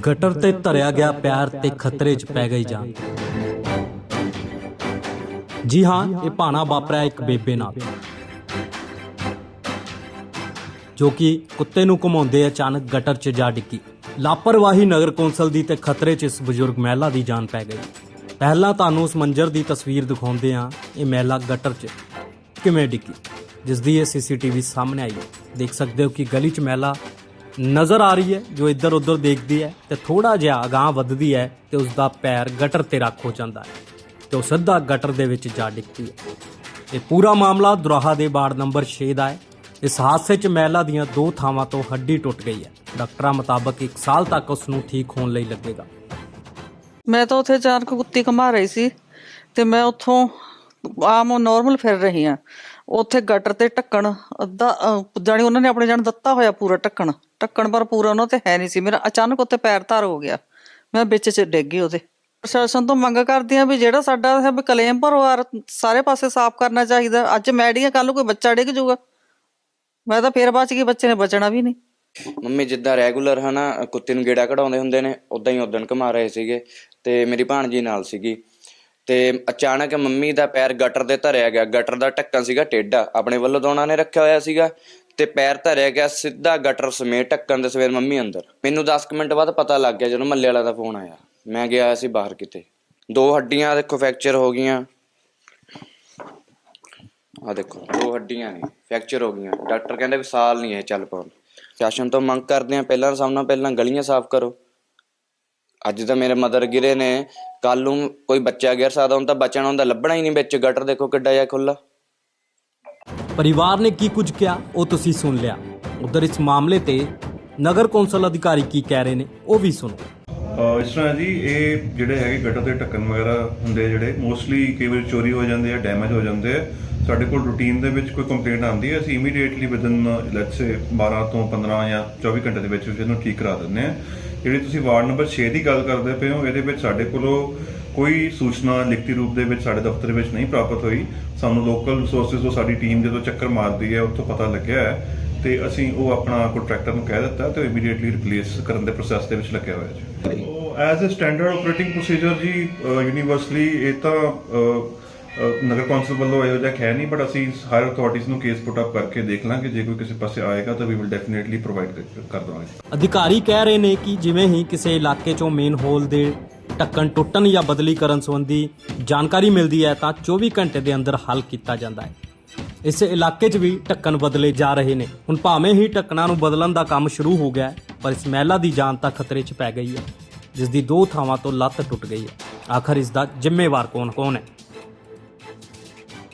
Gutter ਤੇ ਧਰਿਆ ਗਿਆ ਪਿਆਰ ਤੇ ਖਤਰੇ 'ਚ ਪੈ ਗਈ ਜਾਨ। ਜੀ ਹਾਂ, ਇਹ ਭਾਣਾ ਵਾਪਰਿਆ ਇੱਕ ਬੇਬੇ ਨਾਲ। ਜੋ ਕਿ ਕੁੱਤੇ ਨੂੰ ਘੁਮਾਉਂਦੇ ਅਚਾਨਕ ਗਟਰ 'ਚ ਜਾ ਡਿੱਗੀ। ਲਾਪਰਵਾਹੀ ਨਗਰ ਕੌਂਸਲ ਦੀ ਤੇ ਖਤਰੇ 'ਚ ਇਸ ਬਜ਼ੁਰਗ ਮਹਿਲਾ ਦੀ ਜਾਨ ਪੈ ਗਈ। ਪਹਿਲਾਂ ਤੁਹਾਨੂੰ ਉਸ ਮੰਜ਼ਰ ਦੀ ਤਸਵੀਰ ਦਿਖਾਉਂਦੇ ਹਾਂ, ਇਹ ਮਹਿਲਾ ਗਟਰ 'ਚ ਕਿਵੇਂ ਡਿੱਗੀ, ਜਿਸ ਦੀ ਇਹ ਸੀਸੀਟੀਵੀ ਸਾਹਮਣੇ ਆਈ ਹੈ। ਦੇਖ ਸਕਦੇ ਹੋ ਕਿ ਗਲੀ 'ਚ ਮਹਿਲਾ ਨਜ਼ਰ ਆ ਰਹੀ ਹੈ, ਜੋ ਇੱਧਰ ਉੱਧਰ ਦੇਖਦੀ ਹੈ ਤੇ ਥੋੜਾ ਜਿਹਾ ਅਗਾਹ ਵੱਧਦੀ ਹੈ ਤੇ ਉਸ ਦਾ ਪੈਰ ਗਟਰ ਤੇ ਰੱਖ ਹੋ ਜਾਂਦਾ ਹੈ ਤੇ ਉਹ ਸਿੱਧਾ ਗਟਰ ਦੇ ਵਿੱਚ ਜਾ ਡਿੱਗਦੀ ਹੈ। ਇਹ ਪੂਰਾ ਮਾਮਲਾ ਦੁਰਾਹਾ ਦੇ ਵਾਰਡ ਨੰਬਰ 6 ਦਾ ਹੈ। ਇਸ ਹਾਦਸੇ 'ਚ ਮਹਿਲਾ ਦੀਆਂ ਦੋ ਥਾਵਾਂ ਤੋਂ ਹੱਡੀ ਟੁੱਟ ਗਈ ਹੈ। ਡਾਕਟਰਾਂ ਮੁਤਾਬਕ 1 ਸਾਲ ਤੱਕ ਉਸ ਨੂੰ ਠੀਕ ਹੋਣ ਲਈ ਲੱਗੇਗਾ। ਮੈਂ ਤਾਂ ਉੱਥੇ ਚਾਰ ਕੁ ਕੁੱਤੀ ਘਮਾ ਰਹੀ ਸੀ ਤੇ ਮੈਂ ਉੱਥੋਂ ਆਮ ਨਾਰਮਲ ਫਿਰ ਰਹੀ ਆ ਉੱਥੇ ਗਟਰ ਤੇ ਢੱਕਣ ਅੱਧਾ ਅਹ, ਉਹਨਾਂ ਨੇ ਆਪਣੇ ਜਾਨ ਦਿੱਤਾ ਹੋਇਆ ਪੂਰਾ ਢੱਕਣ। ਢੱਕਣ ਪਰ ਪੂਰਾ ਉਹਨਾਂ ਤੇ ਹੈ ਨਹੀਂ ਸੀ। ਮੇਰਾ ਅਚਾਨਕ ਉੱਤੇ ਪੈਰ ਧਾਰ ਹੋ ਗਿਆ। ਮੈਂ ਵਿੱਚ ਚ ਡਿੱਗ ਗਈ ਉਹਦੇ। ਪ੍ਰਸ਼ਾਸਨ ਤੋਂ ਮੰਗ ਕਰਦੀ ਆ ਵੀ ਜਿਹੜਾ ਸਾਡਾ ਹੈ ਵੀ ਕਲੇਮ ਭਰੋ ਸਾਰੇ ਪਾਸੇ ਸਾਫ਼ ਕਰਨਾ ਚਾਹੀਦਾ। ਅੱਜ ਮੈਡੀਆ ਕੱਲ ਨੂੰ ਕੋਈ ਬੱਚਾ ਡਿੱਗ ਜਾਊਗਾ। ਮੈਂ ਤਾਂ ਫੇਰ ਬਚ ਗਈ ਬੱਚੇ ਨੇ ਬਚਣਾ ਵੀ ਨਹੀਂ। ਮੰਮੀ ਜਿੱਦਾਂ ਰੈਗੂਲਰ ਹਨਾ ਕੁੱਤੇ ਨੂੰ ਗੇੜਾ ਕਢਾਉਂਦੇ ਹੁੰਦੇ ਨੇ ਉਦਾਂ ਹੀ ਉਦਣ ਘੁਮਾ ਰਹੇ ਸੀਗੇ। ਤੇ ਮੇਰੀ ਭਾਣਜੀ ਨਾਲ ਸੀਗੀ। ਤੇ ਅਚਾਨਕ ਮੰਮੀ ਦਾ ਪੈਰ ਗਟਰ ਦੇ ਧਰਿਆ ਗਿਆ। ਗਟਰ ਦਾ ਢੱਕਣ ਸੀਗਾ ਟੇਢਾ। ਆਪਣੇ ਵੱਲੋਂ ਤਾਂ ਉਹਨਾਂ ਨੇ ਰੱਖਿਆ ਹੋਇਆ ਸੀਗਾ ਤੇ ਪੈਰ ਧਰਿਆ ਗਿਆ ਸਿੱਧਾ ਗਟਰ ਸਮੇਤ ਢੱਕਣ ਦੇ ਸਵੇਰ ਮੰਮੀ ਅੰਦਰ। ਮੈਨੂੰ 10 ਮਿੰਟ ਬਾਅਦ ਪਤਾ ਲੱਗ ਗਿਆ ਜਦੋਂ ਮੱਲੇ ਵਾਲਾ ਦਾ ਫੋਨ ਆਇਆ। ਮੈਂ ਗਿਆ ਸੀ ਬਾਹਰ ਕਿਤੇ। ਦੋ ਹੱਡੀਆਂ ਦੇਖੋ ਫ੍ਰੈਕਚਰ ਹੋ ਗਈਆਂ। ਆ ਦੇਖੋ, ਦੋ ਹੱਡੀਆਂ ਨੇ ਫ੍ਰੈਕਚਰ ਹੋ ਗਈਆਂ। ਡਾਕਟਰ ਕਹਿੰਦੇ ਵੀ ਸਾਲ ਨਹੀਂ ਹੈ ਚੱਲ ਪਾਉਣ। ਸ਼ਾਸਨ ਤੋਂ ਮੰਗ ਕਰਦੇ ਆ ਪਹਿਲਾਂ ਸਭ ਨਾਲ ਪਹਿਲਾਂ ਗਲੀਆਂ ਸਾਫ਼ ਕਰੋ। ਅੱਜ ਤਾਂ ਮੇਰੇ ਮਦਰ ਗਿਰੇ ਨੇ ਕੱਲ ਨੂੰ ਕੋਈ ਬੱਚਾ ਗਿਰ ਸਕਦਾ ਹੁਣ ਤਾਂ ਬਚਣਾ ਹੁੰਦਾ ਲੱਭਣਾ ਹੀ ਨਹੀਂ ਵਿੱਚ ਗਟਰ ਦੇਖੋ ਕਿੱਡਾ ਜਿਹਾ ਖੁੱਲਾ ਪਰਿਵਾਰ ਨੇ ਕੀ ਕੁਝ ਕਿਹਾ ਉਹ ਤੁਸੀਂ ਸੁਣ ਲਿਆ। ਉਧਰ ਇਸ ਮਾਮਲੇ ਤੇ ਨਗਰ ਕੌਂਸਲ ਅਧਿਕਾਰੀ ਕੀ ਕਹਿ ਰਹੇ ਨੇ ਉਹ ਵੀ ਸੁਣੋ। ਅਹ ਇਸ ਤਰ੍ਹਾਂ ਜੀ ਇਹ ਜਿਹੜੇ ਹੈਗੇ ਗਟਰ ਦੇ ਢੱਕਣ ਵਗੈਰਾ ਹੁੰਦੇ ਆ ਜਿਹੜੇ ਮੋਸਟਲੀ ਕਈ ਵਾਰ ਚੋਰੀ ਹੋ ਜਾਂਦੇ ਆ ਡੈਮੇਜ ਹੋ ਜਾਂਦੇ ਆ। ਸਾਡੇ ਕੋਲ ਰੂਟੀਨ ਦੇ ਵਿੱਚ ਕੋਈ ਕੰਪਲੇਂਟ ਆਉਂਦੀ ਹੈ ਅਸੀਂ ਇਮੀਡੀਏਟਲੀ ਵਿਦਨ ਲੈਟਸ ਸੇ 12 ਤੋਂ 15 ਜਾਂ 24 ਘੰਟੇ ਦੇ ਵਿੱਚ ਵਿੱਚ ਇਹਨੂੰ ਠੀਕ ਕਰਾ ਦਿੰਦੇ ਆ ਜਿਹੜੀ ਤੁਸੀਂ ਵਾਰਡ ਨੰਬਰ 6 ਦੀ ਗੱਲ ਕਰਦੇ ਪਏ ਹੋ ਇਹਦੇ ਵਿੱਚ ਸਾਡੇ ਕੋਲੋਂ ਕੋਈ ਸੂਚਨਾ ਲਿਖਤੀ ਰੂਪ ਦੇ ਵਿੱਚ ਸਾਡੇ ਦਫ਼ਤਰ ਵਿੱਚ ਨਹੀਂ ਪ੍ਰਾਪਤ ਹੋਈ। ਸਾਨੂੰ ਲੋਕਲ ਰਿਸੋਰਸਸ ਤੋਂ ਸਾਡੀ ਟੀਮ ਜਦੋਂ ਚੱਕਰ ਮਾਰਦੀ ਹੈ ਉੱਥੋਂ ਪਤਾ ਲੱਗਿਆ ਹੈ ਤੇ ਅਸੀਂ ਉਹ ਆਪਣਾ ਕੰਟਰੈਕਟਰ ਨੂੰ ਕਹਿ ਦਿੱਤਾ ਤੇ ਉਹ ਇਮੀਡੀਏਟਲੀ ਰਿਪਲੇਸ ਕਰਨ ਦੇ ਪ੍ਰੋਸੈਸ ਦੇ ਵਿੱਚ ਲੱਗਿਆ ਹੋਇਆ ਜੀ। ਉਹ as a standard operating procedure ਜੀ ਯੂਨੀਵਰਸਲੀ ਇਹ ਤਾਂ ਨਗਰ ਕੌਂਸਲ ਵੱਲੋਂ ਇਹੋ ਜਿਹਾ ਹੈ ਨਹੀਂ ਬਟ ਅਸੀਂ ਹਾਇਰ ਅਥਾਰਟੀਜ਼ ਨੂੰ ਕੇਸ ਪੁੱਟ ਅਪ ਕਰਕੇ ਦੇਖ ਲਾਂਗੇ। ਜੇ ਕੋਈ ਕਿਸੇ ਪਾਸੇ ਆਏਗਾ ਤਾਂ ਵੀ ਵਿਲ ਡੈਫੀਨੇਟਲੀ ਪ੍ਰੋਵਾਈਡ ਕਰ ਦਵਾਂਗੇ। ਅਧਿਕਾਰੀ ਕਹਿ ਰਹੇ ਨੇ ਕਿ ਜਿਵੇਂ ਹੀ ਕਿਸੇ ਇਲਾਕੇ 'ਚੋਂ ਮੇਨ ਹੋਲ ਦੇ ਢੱਕਣ ਟੁੱਟਣ ਜਾਂ ਬਦਲੀ ਕਰਨ ਸੰਬੰਧੀ ਜਾਣਕਾਰੀ ਮਿਲਦੀ ਹੈ, ਤਾਂ 24 ਘੰਟੇ ਦੇ ਅੰਦਰ ਹੱਲ ਕੀਤਾ ਜਾਂਦਾ ਹੈ। ਇਸ ਇਲਾਕੇ 'ਚ ਵੀ ਢੱਕਣ ਬਦਲੇ ਜਾ ਰਹੇ ਨੇ। ਹੁਣ ਭਾਵੇਂ ਹੀ ਢੱਕਣਾਂ ਨੂੰ ਬਦਲਣ ਦਾ ਕੰਮ ਸ਼ੁਰੂ ਹੋ ਗਿਆ ਪਰ ਇਸ ਮਹਿਲਾ ਦੀ ਜਾਨ ਤਾਂ ਖਤਰੇ 'ਚ ਪੈ ਗਈ ਹੈ, ਜਿਸ ਦੀ ਦੋ ਥਾਵਾਂ ਤੋਂ ਲੱਤ ਟੁੱਟ ਗਈ ਹੈ। ਆਖਰ ਇਸ ਦਾ ਜ਼ਿੰਮੇਵਾਰ ਕੌਣ ਕੌਣ ਹੈ?